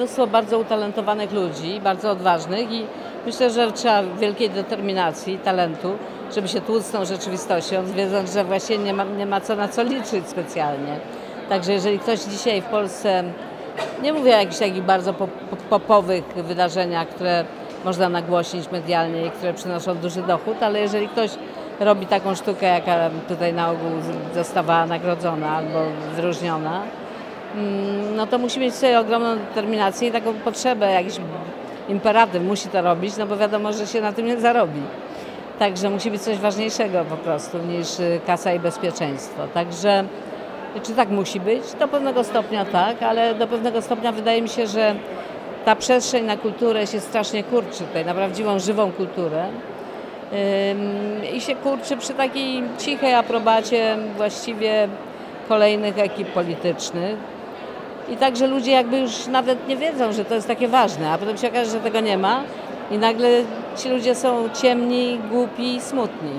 mnóstwo bardzo utalentowanych ludzi, bardzo odważnych i myślę, że trzeba wielkiej determinacji, talentu, żeby się tłuc tą rzeczywistością, wiedząc, że właśnie nie ma, nie ma co na co liczyć specjalnie. Także jeżeli ktoś dzisiaj w Polsce, nie mówię o jakichś takich bardzo pop- pop- popowych wydarzeniach, które można nagłośnić medialnie i które przynoszą duży dochód, ale jeżeli ktoś robi taką sztukę, jaka tutaj na ogół została nagrodzona albo wyróżniona, no to musi mieć sobie ogromną determinację i taką potrzebę, jakiś imperatyw, musi to robić, no bo wiadomo, że się na tym nie zarobi. Także musi być coś ważniejszego po prostu niż y, kasa i bezpieczeństwo. Także czy tak musi być? Do pewnego stopnia tak, ale do pewnego stopnia wydaje mi się, że ta przestrzeń na kulturę się strasznie kurczy tutaj, na prawdziwą, żywą kulturę. I się kurczy przy takiej cichej aprobacie właściwie kolejnych ekip politycznych. I także ludzie jakby już nawet nie wiedzą, że to jest takie ważne, a potem się okaże, że tego nie ma i nagle ci ludzie są ciemni, głupi i smutni.